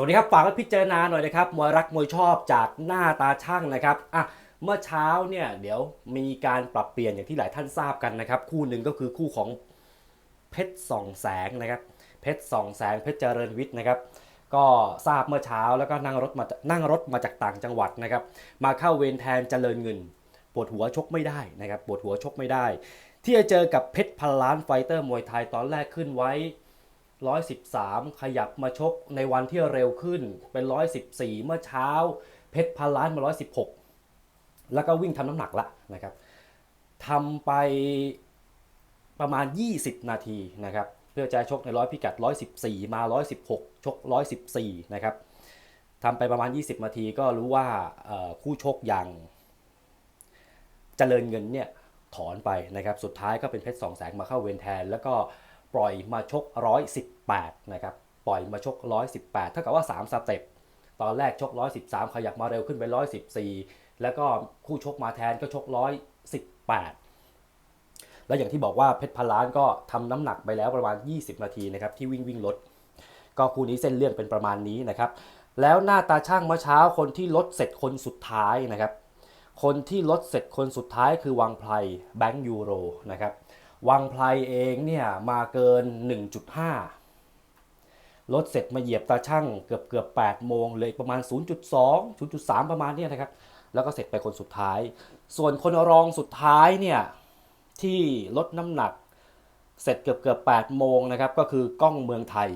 สวัสดีครับฝากไว้พิจารณาหน่อยนะครับมวยรักมวยชอบจากหน้าตาช่างนะครับอะเมื่อเช้าเนี่ยเดี๋ยวมีการปรับเปลี่ยนอย่างที่หลายท่านทราบกันนะครับ คู่หนึ่งก็คือคู่ของเพชรส่องแสงนะครับเพชรส่องแสงเพชรเจริญวิทย์นะครับ ก็ทราบเมื่อเช้าแล้วก็นั่งรถมานั่งรถมาจากต่างจังหวัดนะครับ มาเข้าเวรแทนเจริญเงินปวดหัวชกไม่ได้นะครับปวดหัวชกไม่ได้ ที่จะเจอกับเพชรพันล้านไฟเตอร์มวยไทยตอนแรกขึ้นไว้ 113 ขยับมาชกในวันที่เร็วขึ้นเป็น 114 เมื่อเช้า เพชรพันล้านมา 116 แล้วก็วิ่งทำน้ำหนักละนะครับทำไปประมาณ 20 นาทีนะครับเพื่อจะชกในร้อยพิกัด 114 มา 116 ชก 114 นะครับทำไปประมาณ 20 นาทีก็รู้ว่าคู่ชกอย่างเจริญเงินเนี่ยถอนไปนะครับสุดท้ายก็เป็นเพชรสองแสงมาเข้าเวรแทน แล้วก็ ปล่อยมาชก 118 นะครับ ปล่อยมาชก 118 เท่ากับว่า 3 สเต็ป ตอนแรกชก 113 ขยับมาเร็วขึ้นไป 114 แล้วก็คู่ชกมาแทนก็ชก 118 แล้วอย่างที่บอกว่าเพชรพนล้านก็ทำน้ำหนักไปแล้วประมาณ 20 นาทีนะครับที่วิ่งวิ่งลด ก็คู่นี้เส้นเรื่องเป็นประมาณนี้นะครับ แล้วหน้าตาช่างเมื่อเช้าคนที่ลดเสร็จคนสุดท้ายนะครับ คนที่ลดเสร็จคนสุดท้ายคือวังไพรแบงก์ยูโรนะครับ วังไพรเองเนี่ยมาเกิน 1.5 ลดเสร็จมาเหยียบตาช่างเกือบเกือบ8โมงเหลยประมาณ 0.2 0.3 ประมาณเนี้นะครับ แล้วก็เสร็จไปคนสุดท้าย ส่วนคนรองสุดท้ายเนี่ยที่ลดน้ำหนักเสร็จเกือบเกือบ8โมงนะครับ ก็คือกล้องเมืองไทย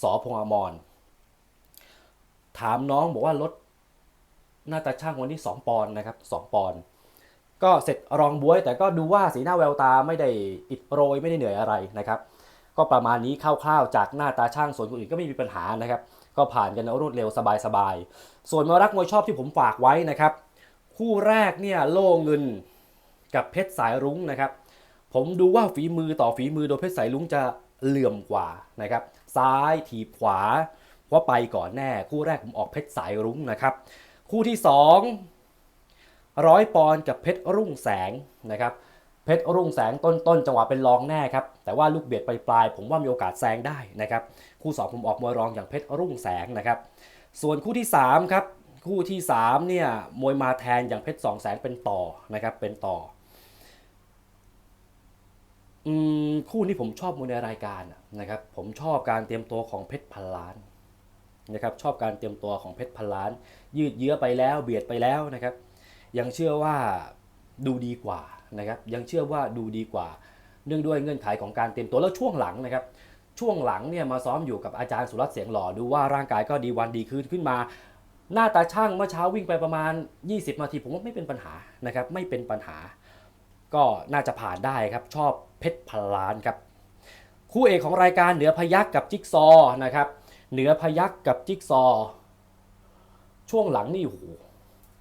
สอพงษ์อมร ถามน้องบอกว่าลดหน้าตาช่างวันนี้ 2 ปอนด์นะครับ 2 ปอนด์ ก็เสร็จรองบวย แต่ก็ดูว่าสีหน้าแววตาไม่ได้อิดโรยไม่ได้เหนื่อยอะไรนะครับ ก็ประมาณนี้คร่าวๆจากหน้าตาช่างส่วนคนอื่นก็ไม่มีปัญหานะครับ ก็ผ่านกันรวดเร็วสบายๆส่วนมารักมวยชอบที่ผมฝากไว้นะครับ คู่แรกเนี่ยโล่เงินกับเพชรสายรุ้งนะครับ ผมดูว่าฝีมือต่อฝีมือโดยเพชรสายรุ้งจะเหลื่อมกว่านะครับ ซ้ายถีบขวาว่าไปก่อนแน่ คู่แรกผมออกเพชรสายรุ้งนะครับ คู่ที่สอง ร้อยปอนกับเพชรรุ่งแสงนะครับเพชรรุ่งแสงต้นต้นจังหวะเป็นรองแน่ครับแต่ว่าลูกเบียดปลายๆผมว่ามีโอกาสแซงได้นะครับคู่สองผมออกมวยรองอย่างเพชรรุ่งแสงนะครับส่วนคู่ที่สามครับคู่ที่สามเนี่ยมวยมาแทนอย่างเพชรสองแสงเป็นต่อนะครับเป็นต่ออืมคู่นี้ผมชอบมวยในรายการนะครับผมชอบการเตรียมตัวของเพชรพันล้านนะครับชอบการเตรียมตัวของเพชรพันล้าน ยืดเยื้อไปแล้วเบียดไปแล้วนะครับ ยังเชื่อว่าดูดีกว่านะครับยังเชื่อว่าดูดีกว่า เนื่องด้วยเงื่อนไขของการเตรียมตัวแล้วช่วงหลังนะครับ ช่วงหลังเนี่ยมาซ้อมอยู่กับอาจารย์สุรัตน์เสียงหล่อดูว่าร่างกายก็ดีวันดีคืนขึ้นมา หน้าตาช่างเมื่อเช้าวิ่งไปประมาณ 20นาทีผมว่าไม่เป็นปัญหานะครับไม่เป็นปัญหา ก็น่าจะผ่านได้ครับชอบเพชรพลานครับคู่เอกของรายการเหนือพยักกับจิ๊กซอนะครับเหนือพยักกับจิ๊กซอ ช่วงหลังนี่โอ้โห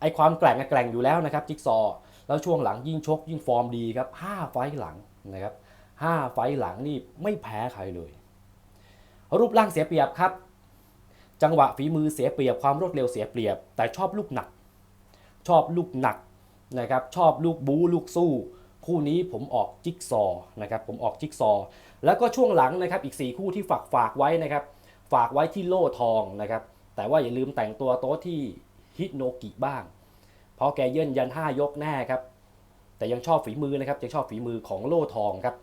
ไอความแกร่งแกร่งอยู่แล้วนะครับจิ๊กซอว์แล้วช่วงหลังยิ่งชกยิ่งฟอร์มดีครับ5ไฟหลังนะครับ5ไฟหลังนี่ไม่แพ้ใครเลย รูปร่างเสียเปรียบครับ จังหวะฝีมือเสียเปรียบความรวดเร็วเสียเปรียบ แต่ชอบลูกหนัก ชอบลูกหนักนะครับชอบลูกบู๊ลูกสู้ คู่นี้ผมออกจิ๊กซอว์นะครับผมออกจิ๊กซอว์แล้วก็ช่วงหลังนะครับอีก 4 คู่ที่ฝากฝากไว้นะครับฝากไว้ที่โล่ทองนะครับแต่ว่าอย่าลืมแต่งตัวโต๊ะที่ ฮิโนกิบ้าง เพราะแกเย่นยัน 5 ยกแน่ครับ แต่ยังชอบฝีมือนะครับยังชอบฝีมือของโล่ทองครับ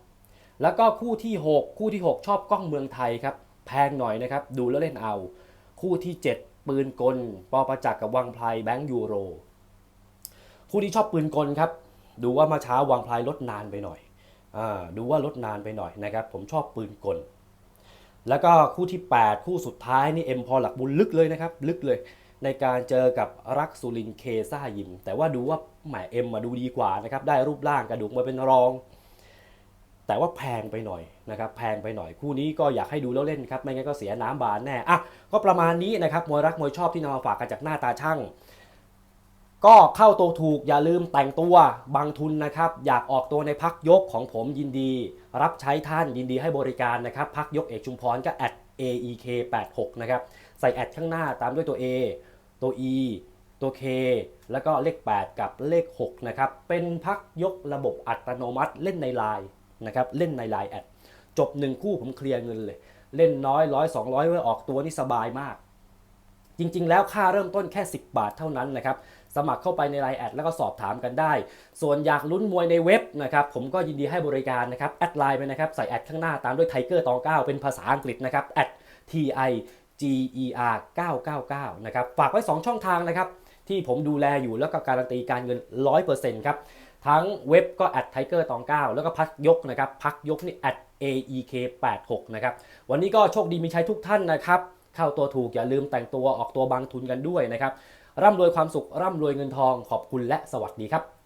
แล้วก็คู่ที่ 6 คู่ที่ 6 ชอบกล้องเมืองไทยครับ แพงหน่อยนะครับ ดูแล้วเล่นเอา คู่ที่ 7 ปืนกล ปอประจักษ์กับวังไพรแบงค์ยูโร คู่ที่ชอบปืนกลครับ ดูว่ามาเช้าวังไพรลดนานไปหน่อยอ่าดูว่าลดนานไปหน่อยนะครับ ผมชอบปืนกลแล้วก็คู่ที่ 8 คู่สุดท้ายนี่เอ็มพอหลักบุญลึกเลยนะครับ ลึกเลย ในการเจอกับรักสุรินเคซ่ายิม แต่ว่าดูว่าแหมเอ็มมาดูดีกว่านะครับ ได้รูปร่างกระดูกมาเป็นรอง แต่ว่าแพงไปหน่อยนะครับแพงไปหน่อยคู่นี้ก็อยากให้ดูแล้วเล่นครับไม่งั้นก็เสียน้ำบานแน่อะก็ประมาณนี้นะครับมวยรักมวยชอบที่นำมาฝากกันจากหน้าตาช่างก็เข้าตัวถูกอย่าลืมแต่งตัวบางทุนนะครับ อยากออกตัวในพักยกของผมยินดี รับใช้ท่านยินดีให้บริการนะครับพักยกเอกชุมพรก็ at aek 8 6 นะครับ ใส่แอดข้างหน้าตามด้วยตัว A ตัว E ตัว K แล้วก็เลข 8 กับเลข6นะครับเป็นพักยกระบบอัตโนมัติเล่นในไลน์นะครับเล่นในไลน์แอดจบ 1 คู่ผมเคลียร์เงินเลย เล่นน้อยร้อยสองร้อยไว้ออกตัวนี่สบายมาก จริงๆ แล้วค่าเริ่มต้นแค่ 10 บาทเท่านั้นนะครับสมัครเข้าไปในไลน์แอดแล้วก็สอบถามกันได้ ส่วนอยากลุ้นมวยในเว็บนะครับผมก็ยินดีให้บริการนะครับแอดไลน์ไปนะครับใส่แอดข้างหน้าตามด้วยไทเกอร์ตอง9เป็นภาษาอังกฤษนะครับ at t i g e r 999นะครับฝากไว้ 2 ช่องทางนะครับที่ผมดูแลอยู่แล้วก็การันตีการเงิน 100%ครับทั้งเว็บก็ at tiger ตอง9แล้วก็พักยกนะครับพักยกนี่ at aek 86นะครับวันนี้ก็โชคดีมีชัยทุกท่านนะครับเข้าตัวถูกอย่าลืมแต่งตัวออกตัวบางทุนกันด้วยนะครับร่ำรวยความสุขร่ำรวยเงินทองขอบคุณและสวัสดีครับ